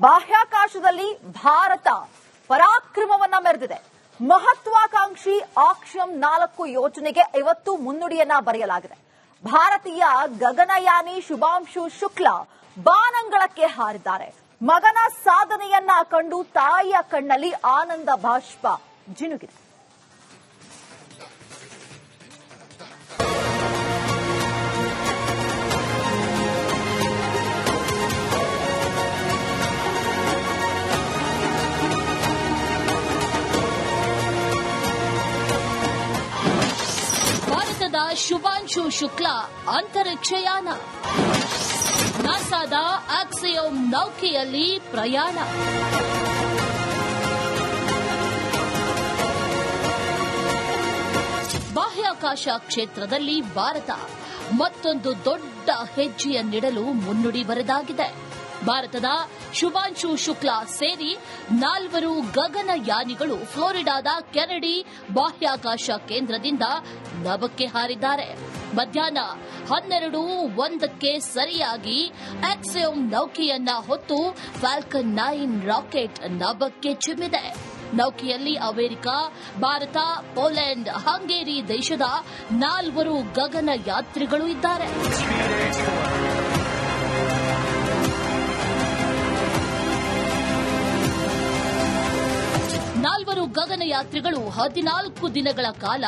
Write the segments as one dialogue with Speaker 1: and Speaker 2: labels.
Speaker 1: ಬಾಹ್ಯಾಕಾಶದಲ್ಲಿ ಭಾರತ ಪರಾಕ್ರಮವನ್ನ ಮೆರೆದಿದೆ. ಮಹತ್ವಾಕಾಂಕ್ಷಿ ಆಕ್ಷಂ ನಾಲ್ಕು ಯೋಜನೆಗೆ ಇವತ್ತು ಮುನ್ನುಡಿಯನ್ನ ಬರೆಯಲಾಗಿದೆ. ಭಾರತೀಯ ಗಗನಯಾನಿ ಶುಭಾಂಶು ಶುಕ್ಲ ಬಾನಂಗಳಕ್ಕೆ ಹಾರಿದ್ದಾರೆ. ಮಗನ ಸಾಧನೆಯನ್ನ ಕಂಡು ತಾಯಿಯ ಕಣ್ಣಲ್ಲಿ ಆನಂದ ಬಾಷ್ಪ ಜಿನುಗಿದೆ.
Speaker 2: ಶುಭಾಂಶು ಶುಕ್ಲಾ ಅಂತರಿಕ್ಷಯಾನ. ನಾಸಾದ ಆಕ್ಸಿಯೋಮ್ ನೌಕೆಯಲ್ಲಿ ಪ್ರಯಾಣ. ಬಾಹ್ಯಾಕಾಶ ಕ್ಷೇತ್ರದಲ್ಲಿ ಭಾರತ ಮತ್ತೊಂದು ದೊಡ್ಡ ಹೆಜ್ಜೆಯನ್ನಿಡಲು ಮುನ್ನುಡಿ ಬರೆದಾಗಿದೆ. ಭಾರತದ ಶುಭಾಂಶು ಶುಕ್ಲಾ ಸೇರಿ ನಾಲ್ವರು ಗಗನಯಾನಿಗಳು ಫ್ಲೋರಿಡಾದ ಕೆನಡಿ ಬಾಹ್ಯಾಕಾಶ ಕೇಂದ್ರದಿಂದ ನಭಕ್ಕೆ ಹಾರಿದ್ದಾರೆ. ಮಧ್ಯಾಹ್ನ ಹನ್ನೆರಡು ಒಂದಕ್ಕೆ ಸರಿಯಾಗಿ ಆಕ್ಸಿಯೋಮ್ ನೌಕೆಯನ್ನ ಹೊತ್ತು ಫಾಲ್ಕನ್ ನೈನ್ ರಾಕೆಟ್ ನಭಕ್ಕೆ ಚಿಮ್ಮಿದೆ. ನೌಕೆಯಲ್ಲಿ ಅಮೆರಿಕ, ಭಾರತ, ಪೋಲೆಂಡ್, ಹಂಗೇರಿ ದೇಶದ ನಾಲ್ವರು ಗಗನ ಯಾತ್ರಿಗಳು ಇದ್ದಾರೆ. ನಾಲ್ವರು ಗಗನಯಾತ್ರಿಗಳು ಹದಿನಾಲ್ಕು ದಿನಗಳ ಕಾಲ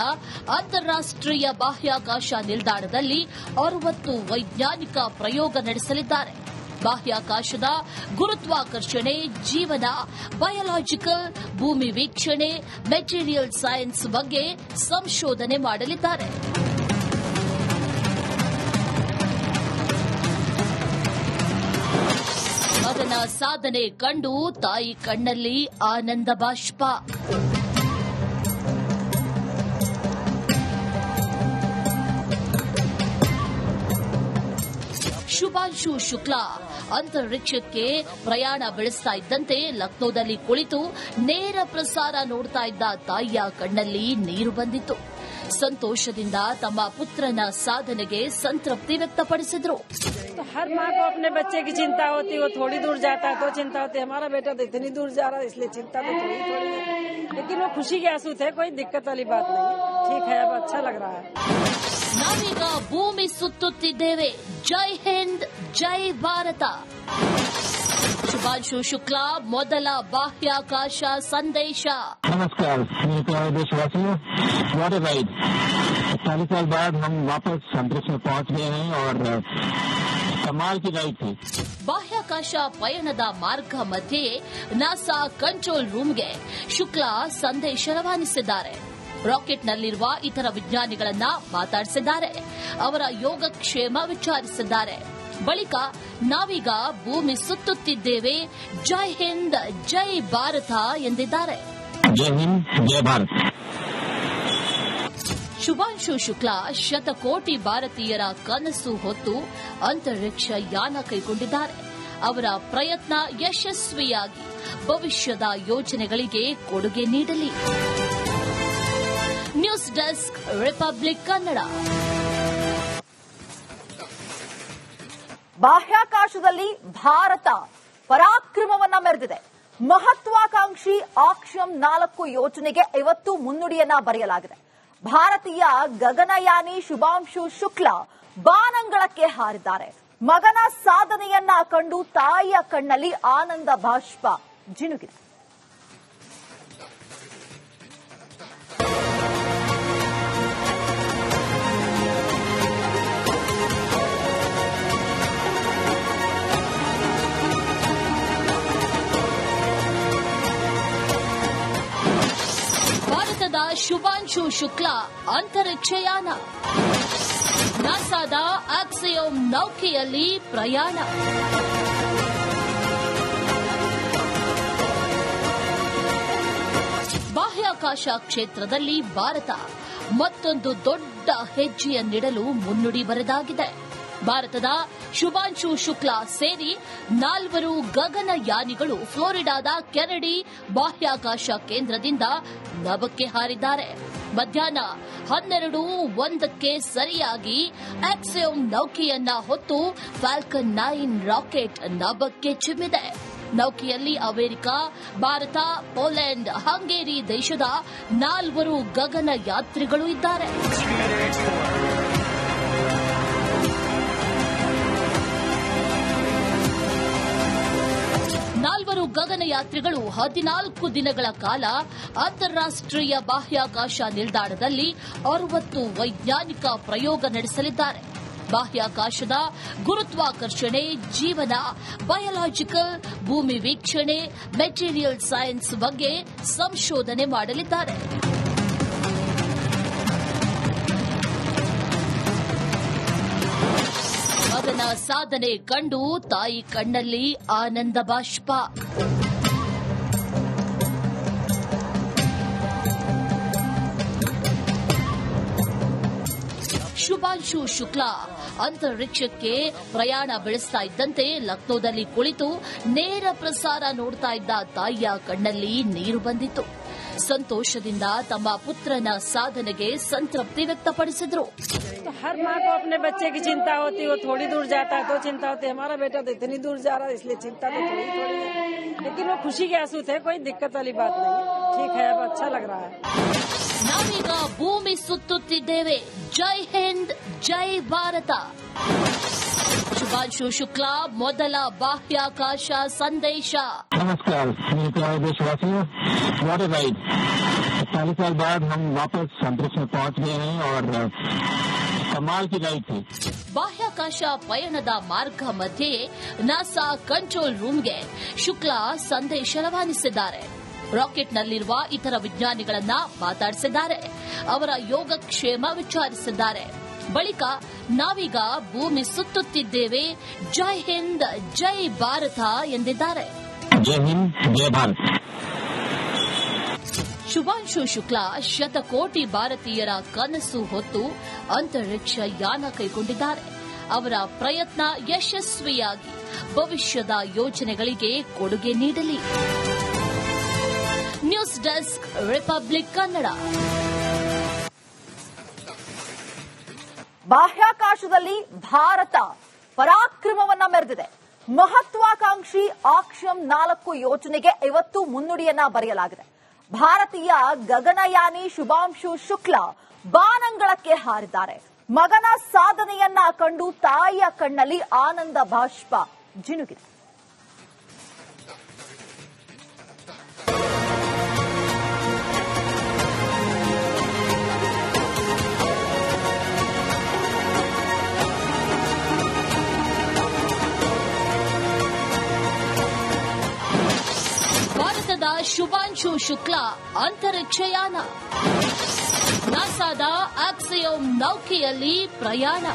Speaker 2: ಅಂತಾರಾಷ್ಟೀಯ ಬಾಹ್ಯಾಕಾಶ ನಿಲ್ದಾಣದಲ್ಲಿ ಅರವತ್ತು ವೈಜ್ಞಾನಿಕ ಪ್ರಯೋಗ ನಡೆಸಲಿದ್ದಾರೆ. ಬಾಹ್ಯಾಕಾಶದ ಗುರುತ್ವಾಕರ್ಷಣೆ, ಜೀವನ, ಬಯೋಲಾಜಿಕಲ್ ಭೂಮಿ ವೀಕ್ಷಣೆ, ಮೆಟೀರಿಯಲ್ ಸೈನ್ಸ್ ಬಗ್ಗೆ ಸಂಶೋಧನೆ ಮಾಡಲಿದ್ದಾರೆ. ಸಾಧನೆ ಕಂಡು ತಾಯಿ ಕಣ್ಣಲ್ಲಿ ಆನಂದ ಬಾಷ್ಪ. ಶುಭಾಂಶು ಶುಕ್ಲಾ, ಅಂತರಿಕ್ಷಕ್ಕೆ ಪ್ರಯಾಣ ಬೆಳೆಸ್ತಾ ಇದ್ದಂತೆ ಲಕ್ನೋದಲ್ಲಿ ಕುಳಿತು ನೇರ ಪ್ರಸಾರ ನೋಡ್ತಾ ಇದ್ದ ತಾಯಿಯ ಕಣ್ಣಲ್ಲಿ ನೀರು ಬಂದಿತ್ತು. ಸಂತೋಷದಿಂದ ತಮ್ಮ ಪುತ್ರನ ಸಾಧನೆಗೆ ಸಂತೃಪ್ತಿ ವ್ಯಕ್ತಪಡಿಸಿದ್ರು
Speaker 3: तो हर माँ को अपने बच्चे की चिंता होती है वो थोड़ी दूर जाता है तो चिंता होती है हमारा बेटा तो इतनी दूर जा रहा है इसलिए चिंता तो थोड़ी थोड़ी है लेकिन वो खुशी के आंसू थे कोई दिक्कत वाली बात नहीं है ठीक है अब अच्छा लग रहा है
Speaker 2: ನಾವೀಗ ಭೂಮಿ ಸುತ್ತುತ್ತಿದ್ದೇವೆ ಜೈ ಹಿಂದ್ ಜೈ ಭಾರತ ಶುಭಾಂಶು ಶುಕ್ಲಾ ಮೊದಲ ಬಾಹ್ಯಾಕಾಶ ಸಂದೇಶ
Speaker 4: नमस्कार मेरे प्यारे देशवासियों वॉट राइड चालीस साल बाद हम वापस अंतरिक्ष में पहुंच गए हैं और अ, कमाल की राइड थी
Speaker 2: ಬಾಹ್ಯಾಕಾಶ ಪಯಣದ ಮಾರ್ಗ ಮಧ್ಯೆಯೇ ನಾಸಾ ಕಂಟ್ರೋಲ್ ರೂಮ್ಗೆ ಶುಕ್ಲಾ ಸಂದೇಶ ರವಾನಿಸಿದ್ದಾರೆ ರಾಕೆಟ್ನಲ್ಲಿರುವ ಇತರ ವಿಜ್ಞಾನಿಗಳನ್ನ ಮಾತಾಡಿಸಿದ್ದಾರೆ ಅವರ ಯೋಗಕ್ಷೇಮ ವಿಚಾರಿಸಿದ್ದಾರೆ ಬಳಿಕ ನಾವೀಗ ಭೂಮಿ ಸುತ್ತುತ್ತಿದ್ದೇವೆ. ಜೈ ಹಿಂದ್ ಜೈ ಭಾರತ ಎಂದಿದ್ದಾರೆ.
Speaker 4: ಜೈ ಹಿಂದ್ ಜೈ ಭಾರತ.
Speaker 2: ಶುಭಾಂಶು ಶುಕ್ಲಾ ಶತಕೋಟಿ ಭಾರತೀಯರ ಕನಸು ಹೊತ್ತು ಅಂತರಿಕ್ಷ ಯಾನ ಕೈಗೊಂಡಿದ್ದಾರೆ. ಅವರ ಪ್ರಯತ್ನ ಯಶಸ್ವಿಯಾಗಿ ಭವಿಷ್ಯದ ಯೋಜನೆಗಳಿಗೆ ಕೊಡುಗೆ ನೀಡಲಿ. News desk Republic Kannada.
Speaker 1: ಬಾಹ್ಯಾಕಾಶದಲ್ಲಿ ಭಾರತ ಪರಾಕ್ರಮವನ್ನ ಮೆರೆದಿದೆ. ಮಹತ್ವಾಕಾಂಕ್ಷಿ ಆಕ್ಷಂ ನಾಲ್ಕು ಯೋಜನೆಗೆ ಇವತ್ತು ಮುನ್ನುಡಿಯನ್ನ ಬರೆಯಲಾಗಿದೆ. ಭಾರತೀಯ ಗಗನಯಾನಿ ಶುಭಾಂಶು ಶುಕ್ಲಾ ಬಾನಂಗಳಕ್ಕೆ ಹಾರಿದ್ದಾರೆ. ಮಗನ ಸಾಧನೆಯನ್ನ ಕಂಡು ತಾಯಿಯ ಕಣ್ಣಲ್ಲಿ ಆನಂದ ಬಾಷ್ಪ ಜಿನುಗಿದೆ.
Speaker 2: ಶುಭಾಂಶು ಶುಕ್ಲಾ ಅಂತರಿಕ್ಷಯಾನ ನಾಸಾದ ಆಕ್ಸಿಯೋಮ್ ನೌಕೆಯಲ್ಲಿ ಪ್ರಯಾಣ ಬಾಹ್ಯಾಕಾಶ ಕ್ಷೇತ್ರದಲ್ಲಿ ಭಾರತ ಮತ್ತೊಂದು ದೊಡ್ಡ ಹೆಜ್ಜೆಯನ್ನಿಡಲು ಮುನ್ನುಡಿ ಬರೆದಾಗಿದೆ. ಭಾರತದ ಶುಭಾಂಶು ಶುಕ್ಲಾ ಸೇರಿ ನಾಲ್ವರು ಗಗನಯಾನಿಗಳು ಫ್ಲೋರಿಡಾದ ಕೆನಡಿ ಬಾಹ್ಯಾಕಾಶ ಕೇಂದ್ರದಿಂದ ನಭಕ್ಕೆ ಹಾರಿದ್ದಾರೆ. ಮಧ್ಯಾಹ್ನ ಹನ್ನೆರಡು ಒಂದಕ್ಕೆ ಸರಿಯಾಗಿ ಆಕ್ಸಿಯೋಮ್ ನೌಕೆಯನ್ನ ಹೊತ್ತು ಫ್ಯಾಲ್ಕನ್ ನೈನ್ ರಾಕೆಟ್ ನಭಕ್ಕೆ ಚಿಮ್ಮಿದೆ. ನೌಕೆಯಲ್ಲಿ ಅಮೆರಿಕ, ಭಾರತ, ಪೋಲೆಂಡ್, ಹಂಗೇರಿ ದೇಶದ ನಾಲ್ವರು ಗಗನ ಯಾತ್ರಿಗಳು ಇದ್ದಾರೆ. ಗಗನಯಾತ್ರಿಗಳು ಹದಿನಾಲ್ಕು ದಿನಗಳ ಕಾಲ ಅಂತಾರಾಷ್ಟೀಯ ಬಾಹ್ಯಾಕಾಶ ನಿಲ್ದಾಣದಲ್ಲಿ ಅರವತ್ತು ವೈಜ್ಞಾನಿಕ ಪ್ರಯೋಗ ನಡೆಸಲಿದ್ದಾರೆ. ಬಾಹ್ಯಾಕಾಶದ ಗುರುತ್ವಾಕರ್ಷಣೆ, ಜೀವನ, ಬಯೋಲಾಜಿಕಲ್ ಭೂಮಿ ವೀಕ್ಷಣೆ, ಮೆಟೀರಿಯಲ್ ಸೈನ್ಸ್ ಬಗ್ಗೆ ಸಂಶೋಧನೆ ಮಾಡಲಿದ್ದಾರೆ. ಮಗನ ಸಾಧನೆ ಕಂಡು ತಾಯಿ ಕಣ್ಣಲ್ಲಿ ಆನಂದ ಬಾಷ್ಪ. ಶುಭಾಂಶು ಶುಕ್ಲಾ, ಅಂತರಿಕ್ಷಕ್ಕೆ ಪ್ರಯಾಣ ಬೆಳೆಸ್ತಾ ಇದ್ದಂತೆ ಲಕ್ನೋದಲ್ಲಿ ಕುಳಿತು ನೇರ ಪ್ರಸಾರ ನೋಡ್ತಾ ಇದ್ದ ತಾಯಿಯ ಕಣ್ಣಲ್ಲಿ ನೀರು ಬಂದಿತ್ತು. ಸಂತೋಷದಿಂದ ತಮ್ಮ ಪುತ್ರನ ಸಾಧನೆಗೆ ಸಂತೃಪ್ತಿ ವ್ಯಕ್ತಪಡಿಸಿದ್ರು
Speaker 3: तो हर माँ को अपने बच्चे की चिंता होती है वो थोड़ी दूर जाता है तो चिंता होती है हमारा बेटा तो इतनी दूर जा रहा है इसलिए चिंता तो थोड़ी थोड़ी है लेकिन वो खुशी के आंसू थे कोई दिक्कत वाली बात नहीं है ठीक है अब अच्छा लग रहा है
Speaker 2: ನಾವೀಗ ಭೂಮಿ ಸುತ್ತುತ್ತಿದ್ದೇವೆ ಜೈ ಹಿಂದ್ ಜೈ ಭಾರತ ಶುಭಾಂಶು ಶುಕ್ಲಾ ಮೊದಲ ಬಾಹ್ಯಾಕಾಶ ಸಂದೇಶ
Speaker 4: नमस्कार मेरे प्यारे देशवासियों वॉट ए राइड चालीस साल बाद हम वापस अंतरिक्ष में पहुंच गए हैं और अ, कमाल की राइड थी
Speaker 2: ಬಾಹ್ಯಾಕಾಶ ಪಯಣದ ಮಾರ್ಗ ಮಧ್ಯೆಯೇ ನಾಸಾ ಕಂಟ್ರೋಲ್ ರೂಮ್ಗೆ ಶುಕ್ಲಾ ಸಂದೇಶ ರವಾನಿಸಿದ್ದಾರೆ ರಾಕೆಟ್ನಲ್ಲಿರುವ ಇತರ ವಿಜ್ಞಾನಿಗಳನ್ನ ಮಾತಾಡಿಸಿದ್ದಾರೆ ಅವರ ಯೋಗಕ್ಷೇಮ ವಿಚಾರಿಸಿದ್ದಾರೆ ಬಳಿಕ ನಾವೀಗ ಭೂಮಿ ಸುತ್ತುತ್ತಿದ್ದೇವೆ. ಜೈ ಹಿಂದ್ ಜೈ ಭಾರತ ಎಂದಿದ್ದಾರೆ. ಶುಭಾಂಶು ಶುಕ್ಲಾ ಶತಕೋಟಿ ಭಾರತೀಯರ ಕನಸು ಹೊತ್ತು ಅಂತರಿಕ್ಷ ಯಾನ ಕೈಗೊಂಡಿದ್ದಾರೆ. ಅವರ ಪ್ರಯತ್ನ ಯಶಸ್ವಿಯಾಗಿ ಭವಿಷ್ಯದ ಯೋಜನೆಗಳಿಗೆ ಕೊಡುಗೆ ನೀಡಲಿ. News desk Republic Kannada.
Speaker 1: ಬಾಹ್ಯಾಕಾಶದಲ್ಲಿ ಭಾರತ ಪರಾಕ್ರಮವನ್ನ ಮೆರೆದಿದೆ. ಮಹತ್ವಾಕಾಂಕ್ಷಿ ಆಕ್ಷಂ ನಾಲ್ಕು ಯೋಜನೆಗೆ ಇವತ್ತು ಮುನ್ನುಡಿಯನ್ನ ಬರೆಯಲಾಗಿದೆ. ಭಾರತೀಯ ಗಗನಯಾನಿ ಶುಭಾಂಶು ಶುಕ್ಲಾ ಬಾನಂಗಳಕ್ಕೆ ಹಾರಿದ್ದಾರೆ. ಮಗನ ಸಾಧನೆಯನ್ನ ಕಂಡು ತಾಯಿಯ ಕಣ್ಣಲ್ಲಿ ಆನಂದ ಬಾಷ್ಪ ಜಿನುಗಿದೆ.
Speaker 2: ಭಾರತದ ಶುಭಾಂಶು ಶುಕ್ಲಾ, ಅಂತರಿಕ್ಷಯಾನ. ನಾಸಾದ ಆಕ್ಸಿಯೋಮ್ ನೌಕೆಯಲ್ಲಿ ಪ್ರಯಾಣ.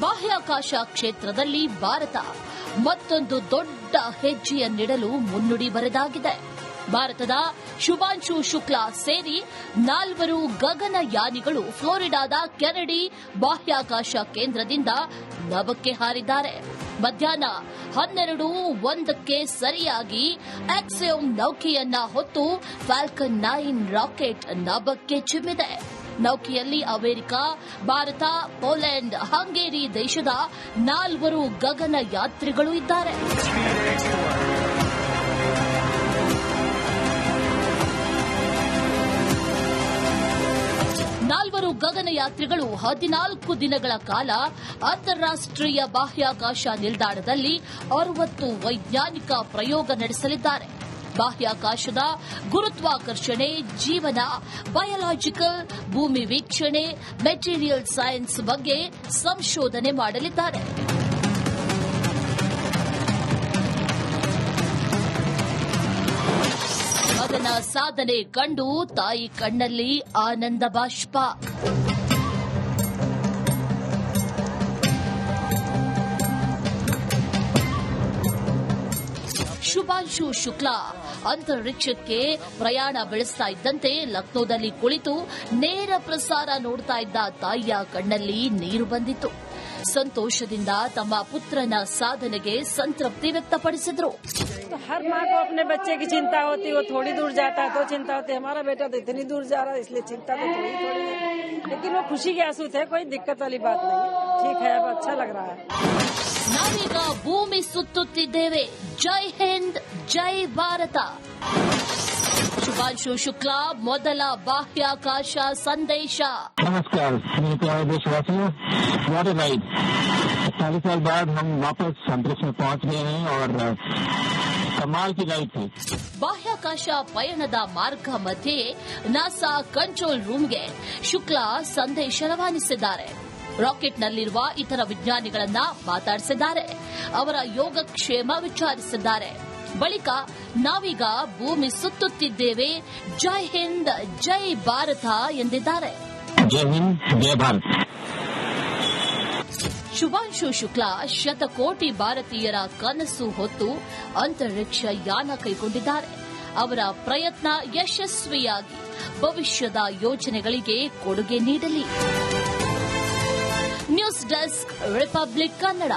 Speaker 2: ಬಾಹ್ಯಾಕಾಶ ಕ್ಷೇತ್ರದಲ್ಲಿ ಭಾರತ ಮತ್ತೊಂದು ದೊಡ್ಡ ಹೆಜ್ಜೆಯನ್ನಿಡಲು ಮುನ್ನುಡಿ ಬರೆದಾಗಿದೆ. ಭಾರತದ ಶುಭಾಂಶು ಶುಕ್ಲಾ ಸೇರಿ ನಾಲ್ವರು ಗಗನಯಾನಿಗಳು ಫ್ಲೋರಿಡಾದ ಕೆನಡಿ ಬಾಹ್ಯಾಕಾಶ ಕೇಂದ್ರದಿಂದ ನಭಕ್ಕೆ ಹಾರಿದ್ದಾರೆ. ಮಧ್ಯಾಹ್ನ ಹನ್ನೆರಡು ಒಂದಕ್ಕೆ ಸರಿಯಾಗಿ ಆಕ್ಸಿಯೋಮ್ ನೌಕೆಯನ್ನ ಹೊತ್ತು ಫ್ಯಾಲ್ಕನ್ ನೈನ್ ರಾಕೆಟ್ ನಭಕ್ಕೆ ಚಿಮ್ಮಿದೆ. ನೌಕೆಯಲ್ಲಿ ಅಮೆರಿಕ, ಭಾರತ, ಪೋಲೆಂಡ್, ಹಂಗೇರಿ ದೇಶದ ನಾಲ್ವರು ಗಗನ ಯಾತ್ರಿಗಳು ಇದ್ದಾರೆ. ಗಗನಯಾತ್ರಿಗಳು ಹದಿನಾಲ್ಕು ದಿನಗಳ ಕಾಲ ಅಂತಾರಾಷ್ಟೀಯ ಬಾಹ್ಯಾಕಾಶ ನಿಲ್ದಾಣದಲ್ಲಿ ಅರವತ್ತು ವೈಜ್ಞಾನಿಕ ಪ್ರಯೋಗ ನಡೆಸಲಿದ್ದಾರೆ. ಬಾಹ್ಯಾಕಾಶದ ಗುರುತ್ವಾಕರ್ಷಣೆ, ಜೀವನ, ಬಯೋಲಾಜಿಕಲ್ ಭೂಮಿ ವೀಕ್ಷಣೆ, ಮೆಟೀರಿಯಲ್ ಸೈನ್ಸ್ ಬಗ್ಗೆ ಸಂಶೋಧನೆ ಮಾಡಲಿದ್ದಾರೆ. ಮಗನ ಸಾಧನೆ ಕಂಡು ತಾಯಿ ಕಣ್ಣಲ್ಲಿ ಆನಂದ ಬಾಷ್ಪ. ಶುಭಾಂಶು ಶುಕ್ಲಾ ಅಂತರಿಕ್ಷಕ್ಕೆ ಪ್ರಯಾಣ ಬೆಳೆಸ್ತಾ ಇದ್ದಂತೆ ಲಕ್ನೋದಲ್ಲಿ ಕುಳಿತು ನೇರ ಪ್ರಸಾರ ನೋಡ್ತಾ ಇದ್ದ ತಾಯಿಯ ಕಣ್ಣಲ್ಲಿ ನೀರು ಬಂದಿತ್ತು ಸಂತೋಷದಿಂದ ತಮ್ಮ ಪುತ್ರನ ಸಾಧನೆಗೆ ಸಂತೃಪ್ತಿ ವ್ಯಕ್ತಪಡಿಸಿದ್ರು
Speaker 3: तो हर माँ को अपने बच्चे की चिंता होती है वो थोड़ी दूर जाता है तो चिंता होती है हमारा बेटा तो इतनी दूर जा रहा है इसलिए चिंता तो थोड़ी थोड़ी है लेकिन वो खुशी के आंसू थे कोई दिक्कत वाली बात नहीं ठीक है अब अच्छा लग रहा है
Speaker 2: ನಾವೀಗ ಭೂಮಿ ಸುತ್ತುತ್ತಿದ್ದೇವೆ ಜೈ ಹಿಂದ್ ಜೈ ಭಾರತ ಶುಭಾಂಶು ಶುಕ್ಲಾ ಮೊದಲ ಬಾಹ್ಯಾಕಾಶ ಸಂದೇಶ
Speaker 4: नमस्कार मेरे प्यारे देशवासियों वॉट ए राइड चालीस साल बाद हम वापस अंतरिक्ष में पहुंच गए हैं और
Speaker 2: ಬಾಹ್ಯಾಕಾಶ ಪಯಣದ ಮಾರ್ಗ ಮಧ್ಯೆಯೇ ನಾಸಾ ಕಂಟ್ರೋಲ್ ರೂಮ್ಗೆ ಶುಕ್ಲಾ ಸಂದೇಶ ರವಾನಿಸಿದ್ದಾರೆ. ರಾಕೆಟ್ನಲ್ಲಿರುವ ಇತರ ವಿಜ್ಞಾನಿಗಳನ್ನ ಮಾತಾಡಿಸಿದ್ದಾರೆ. ಅವರ ಯೋಗಕ್ಷೇಮ ವಿಚಾರಿಸಿದ್ದಾರೆ. ಬಳಿಕ ನಾವೀಗ ಭೂಮಿ ಸುತ್ತುತ್ತಿದ್ದೇವೆ. ಜೈ ಹಿಂದ್ ಜೈ ಭಾರತ ಎಂದಿದ್ದಾರೆ.
Speaker 4: ಜೈ ಹಿಂದ್ ಜೈ ಭಾರತ.
Speaker 2: ಶುಭಾಂಶು ಶುಕ್ಲಾ, ಶತಕೋಟಿ ಭಾರತೀಯರ ಕನಸು ಹೊತ್ತು ಅಂತರಿಕ್ಷ ಯಾನ ಕೈಗೊಂಡಿದ್ದಾರೆ. ಅವರ ಪ್ರಯತ್ನ ಯಶಸ್ವಿಯಾಗಿ, ಭವಿಷ್ಯದ ಯೋಜನೆಗಳಿಗೆ ಕೊಡುಗೆ ನೀಡಲಿ. News desk, Republic Kannada.